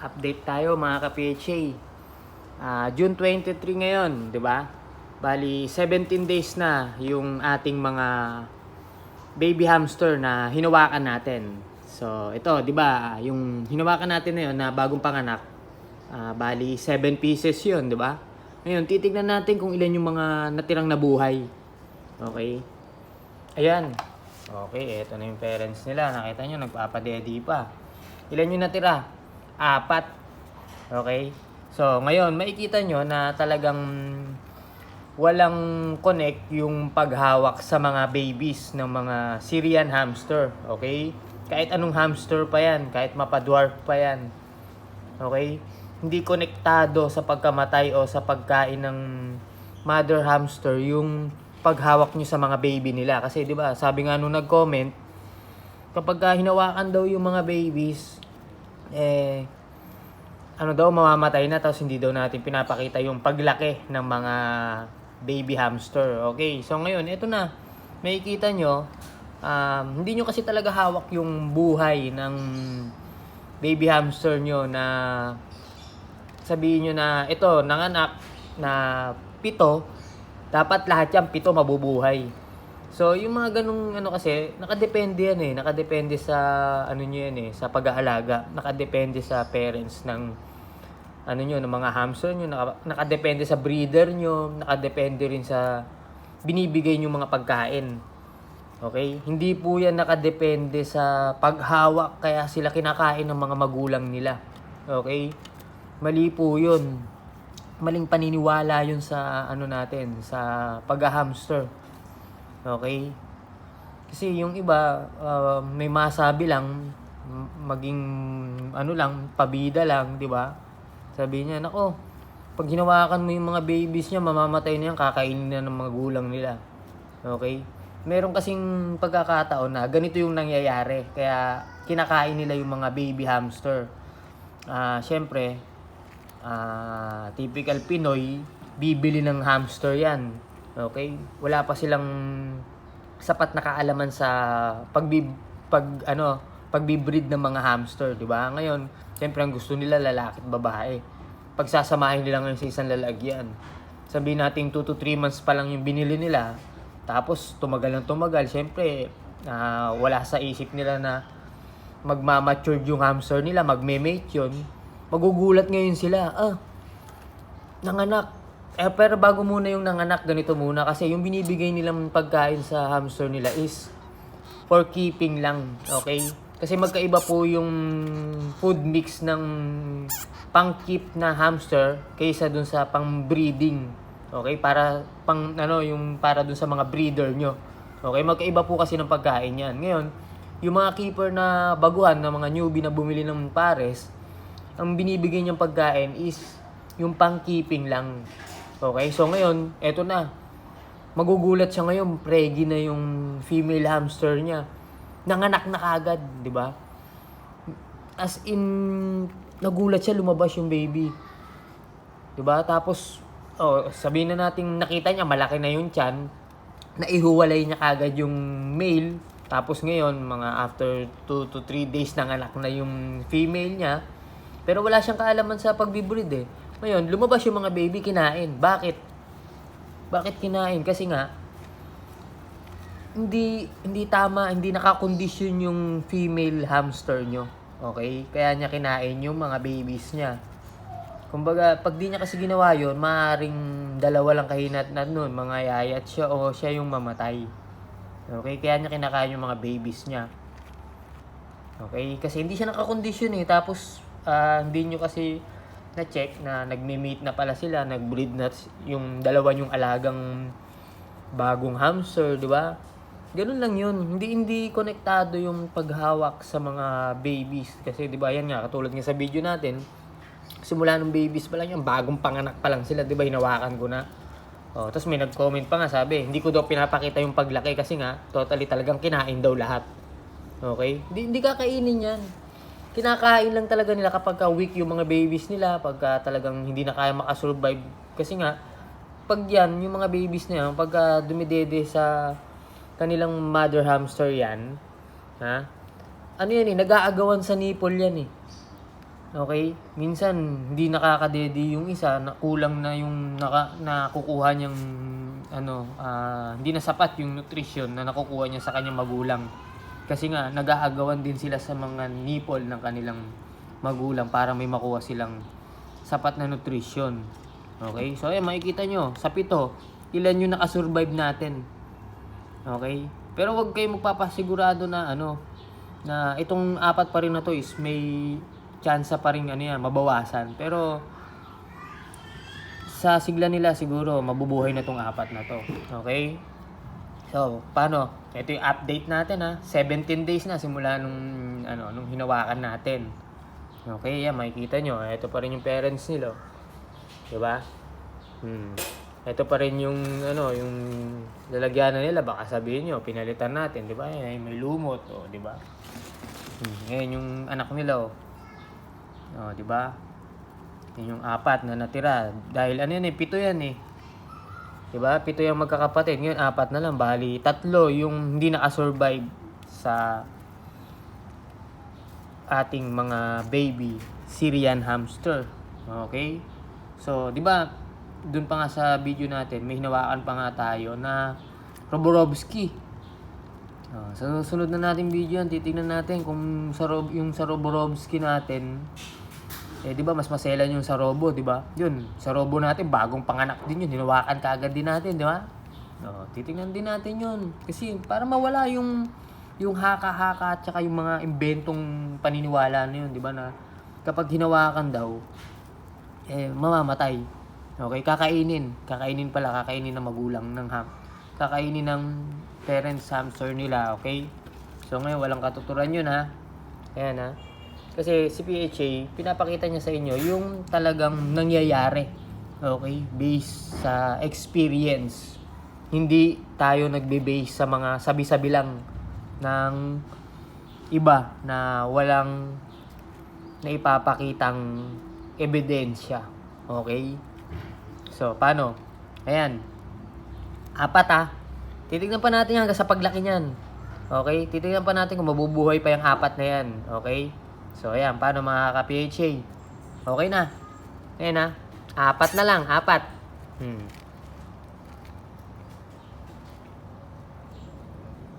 update tayo mga ka-PHA. Ah, June 23 ngayon, 'di ba? Bali 17 days na yung ating mga baby hamster na hinawakan natin. So, ito, 'di ba? Yung hinawakan natin na yun na bagong panganak. ah, bali 7 pieces 'yun, 'di ba? Ngayon, titignan natin kung ilan yung mga natirang nabuhay. Okay? Ayan. Okay, eto na yung parents nila. Nakita nyo, nagpapadedi pa. Ilan yung natira? Apat. Okay? So, ngayon, makikita nyo na talagang walang connect yung paghawak sa mga babies ng mga Syrian hamster. Okay? Kahit anong hamster pa yan, kahit mapadwarf pa yan. Okay? Hindi konektado sa pagkamatay o sa pagkain ng mother hamster yung paghawak nyo sa mga baby nila. Kasi 'di ba, sabi nga nung nag-comment, kapag ka hinawakan daw yung mga babies, eh ano daw mamamatay na tapos hindi daw natin pinapakita yung paglaki ng mga baby hamster. Okay, so ngayon, ito na. Makikita nyo, um, hindi nyo kasi talaga hawak yung buhay ng baby hamster nyo na sabihin nyo na ito, nanganak na pito, dapat lahat yan pito mabubuhay. So, yung mga ganung ano kasi, nakadepende yan eh. Nakadepende sa ano nyo yan eh, sa pag-aalaga. Nakadepende sa parents ng ano nyo, ng mga hamster nyo. Naka, nakadepende sa breeder nyo. Nakadepende rin sa binibigay nyo mga pagkain. Okay? Hindi po yan nakadepende sa paghawak kaya sila kinakain ng mga magulang nila. Okay? Mali po yun. Maling paniniwala yun sa ano natin, sa pag-hamster. Okay? Kasi yung iba, uh, may masabi lang, maging ano lang, pabida lang, di ba? Sabi niya, nako, pag hinawakan mo yung mga babies niya, mamamatay na yan, kakainin na ng mga gulang nila. Okay? Meron kasing pagkakataon na ganito yung nangyayari. Kaya kinakain nila yung mga baby hamster. Ah, syempre, ah, typical Pinoy, bibili ng hamster yan. Okay? Wala pa silang sapat na kaalaman sa pagbi pag ano, pagbibreed ng mga hamster, 'di ba? Ngayon, syempre ang gusto nila lalaki at babae. Pagsasamahin nila ngayon sa isang lalagyan. Sabihin natin 2 to 3 months pa lang yung binili nila. Tapos tumagal ng tumagal, syempre ah, wala sa isip nila na magmamature yung hamster nila, magme-mate yun. Magugulat ngayon sila, ah, nanganak. Eh, pero bago muna yung nanganak, ganito muna. Kasi yung binibigay nilang pagkain sa hamster nila is for keeping lang. Okay? Kasi magkaiba po yung food mix ng pang-keep na hamster kaysa dun sa pang-breeding. Okay? Para pang ano yung para dun sa mga breeder nyo. Okay? Magkaiba po kasi ng pagkain yan. Ngayon, yung mga keeper na baguhan, na mga newbie na bumili ng pares, ang binibigay niyang pagkain is yung pang-keeping lang. Okay? So ngayon, eto na. Magugulat siya ngayon, preggy na yung female hamster niya. Nanganak na kagad, di ba? As in, nagulat siya, lumabas yung baby. Di ba? Tapos, oh, sabihin na natin nakita niya, malaki na yung tiyan. Naihuwalay niya kagad yung male. Tapos ngayon, mga after 2 to 3 days nanganak na yung female niya. Pero wala siyang kaalaman sa pagbibreed eh. Ngayon, lumabas yung mga baby, kinain. Bakit? Bakit kinain? Kasi nga, hindi hindi tama, hindi nakakondisyon yung female hamster nyo. Okay? Kaya niya kinain yung mga babies niya. Kumbaga, pag di niya kasi ginawa yun, maaaring dalawa lang kahinat na nun, mga yayat siya o siya yung mamatay. Okay? Kaya niya kinakain yung mga babies niya. Okay? Kasi hindi siya nakakondisyon eh. Tapos, ah, hindi nyo kasi na-check na nagme-meet na pala sila, nag-breed na yung dalawa yung alagang bagong hamster, di ba? Ganun lang yun. Hindi hindi konektado yung paghawak sa mga babies. Kasi di ba yan nga, katulad nga sa video natin, simula nung babies pa lang yung bagong panganak pa lang sila, di ba? Hinawakan ko na. Oh, tapos may nag-comment pa nga sabi, hindi ko daw pinapakita yung paglaki kasi nga, totally talagang kinain daw lahat. Okay? Hindi, hindi kakainin yan. Kinakain lang talaga nila kapag ka weak yung mga babies nila, pagka talagang hindi na kaya makasurvive. Kasi nga, pag yan, yung mga babies na yan, pagka dumidede sa kanilang mother hamster yan, ha? Ano yan eh, nag-aagawan sa nipple yan eh. Okay? Minsan, hindi nakakadedi yung isa, na kulang na yung naka, nakukuha niyang, ano, ah, hindi na sapat yung nutrition na nakukuha niya sa kanyang magulang. Kasi nga, nag-aagawan din sila sa mga nipple ng kanilang magulang para may makuha silang sapat na nutrition. Okay? So, ayan, makikita nyo, sa pito, ilan yung nakasurvive natin. Okay? Pero wag kayo magpapasigurado na ano na itong apat pa rin na to is may chance pa rin ano yan, mabawasan. Pero sa sigla nila siguro mabubuhay na tong apat na to. Okay? So, paano? Ito yung update natin ha. 17 days na simula nung ano nung hinawakan natin. Okay, yan makikita nyo. Ito pa rin yung parents nila. oh. 'Di ba? Hmm. Ito pa rin yung ano, yung lalagyanan nila baka sabihin nyo, pinalitan natin, 'di ba? Ay, may lumot, oh, 'di ba? Hmm. Ngayon yung anak nila, oh. Oh, 'di ba? Yan yung apat na natira. Dahil ano yan eh, pito yan eh. 'Di ba? Pito yung magkakapatid. Ngayon apat na lang, bali tatlo yung hindi nakasurvive sa ating mga baby Syrian hamster. Okay? So, 'di ba? Doon pa nga sa video natin, may hinawakan pa nga tayo na Roborovsky. Oh, sa susunod na nating video yan, titingnan natin kung sa yung sa Roborovsky natin, eh, di ba, mas maselan yung sa Robo, di ba? Yun, sa Robo natin, bagong panganak din yun, hinawakan kaagad din natin, di ba? Oh, titingnan din natin yun. Kasi, para mawala yung, yung haka-haka at saka yung mga inventong paniniwala na yun, di ba, na kapag hinawakan daw, eh, mamamatay. Okay, kakainin. Kakainin pala, kakainin ng magulang ng ham. Kakainin ng parents hamster nila, okay? So ngayon, walang katuturan yun ha. Ayan ha. Kasi si PHA, pinapakita niya sa inyo yung talagang nangyayari. Okay? Based sa experience. Hindi tayo nagbe-base sa mga sabi-sabi lang ng iba na walang naipapakitang ebidensya. Okay? So, paano? Ayan. Apat ah. Titignan pa natin hanggang sa paglaki niyan. Okay? Titignan pa natin kung mabubuhay pa yung apat na yan. Okay? So, ayan. Paano mga ka-PHA? Okay na. Ayan ah. Apat na lang. Apat. Hmm.